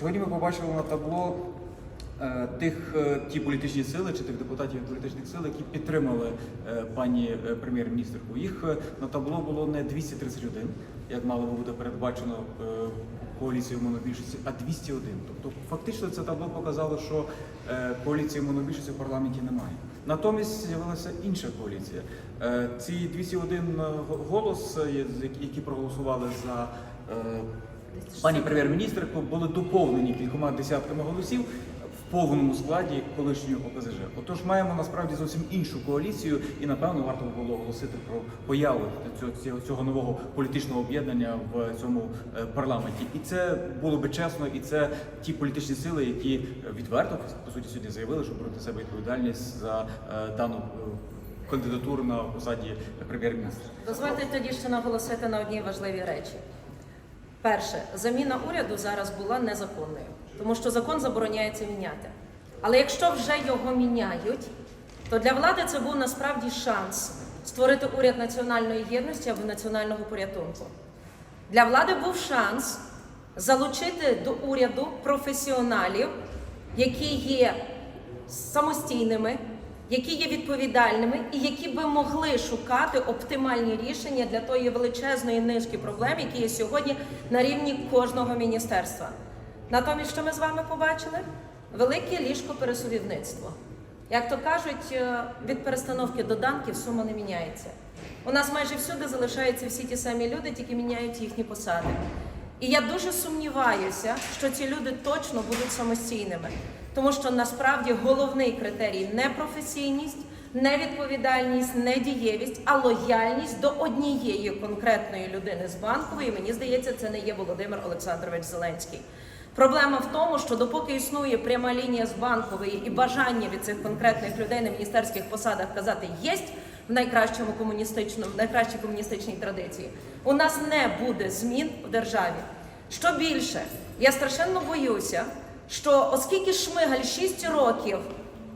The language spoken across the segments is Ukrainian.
Сьогодні ми побачили на табло е, тих е, ті політичні сили чи тих депутатів політичних сил, які підтримали е, пані прем'єр-міністрку. Їх на табло було не 231, як мало би бути передбачено коаліцією монобільшості, а 201. Тобто, фактично, це табло показало, що коаліції монобільшості в парламенті немає. Натомість з'явилася інша коаліція. Ці 201 голос, які проголосували за пані прем'єр-міністрку, були доповнені кількома десятками голосів в повному складі колишньої ОПЗЖ. Отож, маємо насправді зовсім іншу коаліцію, і напевно варто було оголосити про появу цього, цього, нового політичного об'єднання в цьому е, парламенті. І це було би чесно, і це ті політичні сили, які відверто по суті сьогодні заявили, що на себе відповідальність за е, дану е, кандидатуру на посаді прем'єр-міністра. Дозвольте тоді ще наголосити на одній важливій речі. Перше, заміна уряду зараз була незаконною, тому що закон забороняється міняти. Але якщо вже його міняють, то для влади це був насправді шанс створити уряд національної єдності або національного порятунку. Для влади був шанс залучити до уряду професіоналів, які є самостійними, які є відповідальними і які би могли шукати оптимальні рішення для тої величезної низки проблем, які є сьогодні на рівні кожного міністерства. Натомість, що ми з вами побачили? Велике ліжко пересувівництво. Як то кажуть, е, від перестановки до данків сума не міняється. У нас майже всюди залишаються всі ті самі люди, тільки міняють їхні посади. І я дуже сумніваюся, що ці люди точно будуть самостійними, тому що насправді головний критерій не професійність, не відповідальність, не дієвість, а лояльність до однієї конкретної людини з банкової. Мені здається, це не є Володимир Олександрович Зеленський. Проблема в тому, що допоки існує пряма лінія з банкової і бажання від цих конкретних людей на міністерських посадах казати єсть в найкращому комуністичному, в найкращій комуністичній традиції, у нас не буде змін в державі. Що більше, я страшенно боюся, що оскільки Шмигаль 6 років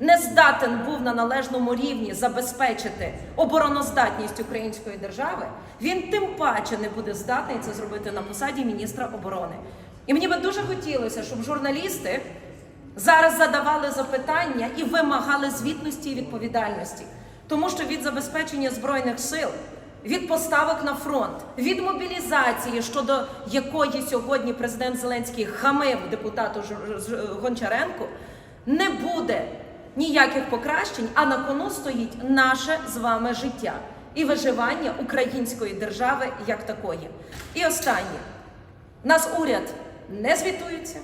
не здатен був на належному рівні забезпечити обороноздатність української держави, він тим паче не буде здатний це зробити на посаді міністра оборони. І мені би дуже хотілося, щоб журналісти зараз задавали запитання і вимагали звітності і відповідальності, тому що від забезпечення збройних сил. Від поставок на фронт, від мобілізації, щодо якої сьогодні президент Зеленський хамив депутату Гончаренку, не буде ніяких покращень, а на кону стоїть наше з вами життя і виживання української держави як такої. І останнє. Нас уряд не звітується,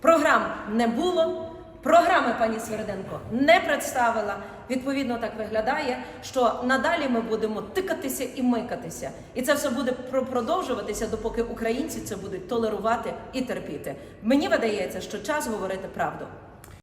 програм не було. Програми пані Сверденко не представила. Відповідно, так виглядає, що надалі ми будемо тикатися і микатися. І це все буде про- продовжуватися, допоки українці це будуть толерувати і терпіти. Мені видається, що час говорити правду.